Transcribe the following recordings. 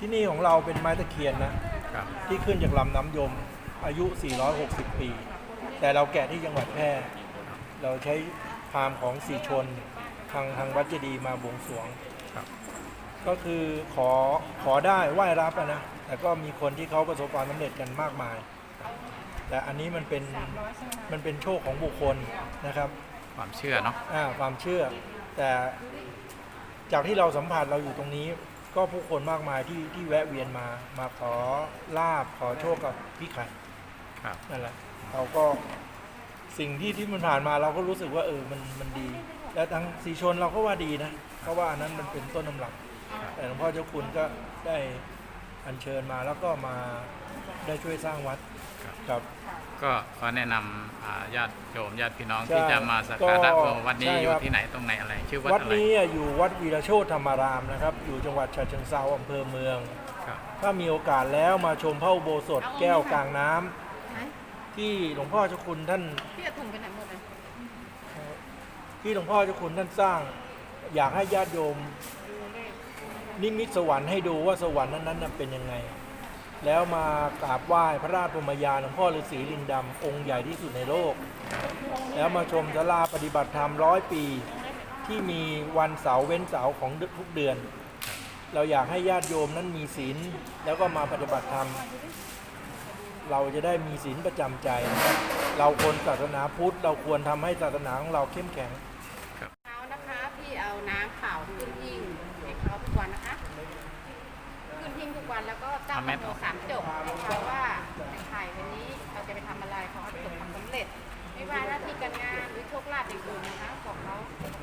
ที่นี่ของเราเป็นไม้ตะเคียนนะครับที่ขึ้นจากลำน้ำยมอายุ 460 ปี แต่เราแกะที่จังหวัดแพร่เราใช้พราหมณ์ของสีชนทางทางวัดเจดีย์มาบวงสรวงครับก็คือขอขอได้ไหว้รับอะนะแต่ก็มีคนที่เขาประสบความสำเร็จกันมากมาย แต่อันนี้มันเป็นมันเป็นโชคของบุคคลนะครับ ความเชื่อเนาะอ่าความเชื่อ แต่จากที่เราสัมผัสเราอยู่ตรงนี้ ก็ผู้คนมากมายที่ที่แวะเวียนมามาขอลาบขอโชคกับพี่ไข่ครับนั่นแหละเราก็สิ่งที่ที่มันผ่านมาเราก็รู้สึกว่าเออมันมันดี และทางสีชนเราก็ว่าดีนะเพราะว่าอันนั้นมันเป็นต้นตำรับ แต่หลวงพ่อเจ้าคุณก็ได้อัญเชิญมาแล้วก็มาได้ช่วยสร้างวัดครับ ก็ขอแนะนำอ่าญาติโยมญาติพี่น้องใช่ที่จะมาสักการะก็วัดนี้ใช่อยู่ครับที่ไหนตรงไหนอะไร ชื่อวัดวัดอะไรนี้อะอยู่วัดวีรโชตธรรมารามนะครับ อยู่จังหวัดฉะเชิงเซาอำเภอเมืองครับถ้ามีโอกาสแล้วมาชมพระอุโบสถแก้วกลางน้ำที่หลวงพ่อเจ้าคุณท่านพี่จะถุงไปไหนหมดเลยที่หลวงพ่อเจ้าคุณท่านสร้าง อยากให้ญาติโยมนิมิตสวรรค์ให้ดูว่าสวรรค์นั้นๆน่ะเป็นยังไง แล้วมากราบไหว้พระราชพรหมยานหลวงพ่อฤาษีลิงดำองค์ใหญ่ที่สุดในโลก แล้วมาชมศาลาปฏิบัติธรรมร้อยปี ที่มีวันเสาร์เว้นเสาร์ของทุกเดือน เราอยากให้ญาติโยมนั้นมีศีลแล้วก็มาปฏิบัติธรรม เราจะได้มีศีลประจำใจนะครับเราคนศาสนาพุทธ เราควรทำให้ศาสนาของเราเข้มแข็งเช้านะคะพี่เอาน้ำเปล่าขึ้นหิ้งให้เขาทุกวันนะคะ ขึ้นหิ้งทุก วันแล้วก็ตั้งทำแม่มต่โนอสามจบให้เขาว่าในไข่วันนี้เราจะไปทำอะไรขอให้ประสบความสำเร็จ ไม่ว่าหน้าที่การงานหรือโชคลาภอย่างอื่นนะคะบอกเขา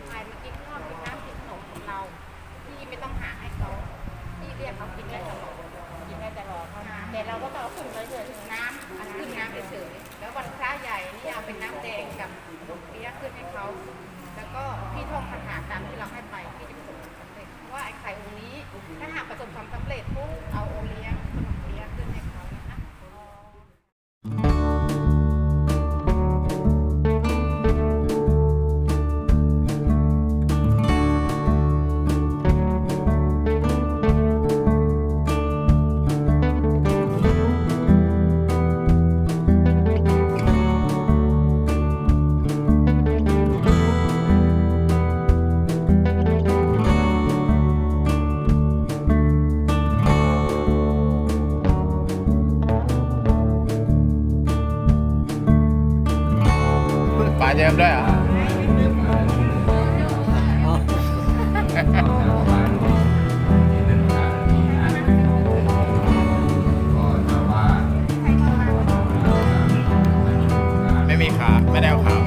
ไข่มากินข้าวกินน้ำกินขนมของเราที่ไม่ต้องหาให้เขาที่เรียกเขากินได้ตลอดกินได้ตลอดแต่เราก็ต้องเอาขึ้นเฉยๆน้ำาเมด้วยเหรไม่มีขาไม่ได้เอาขา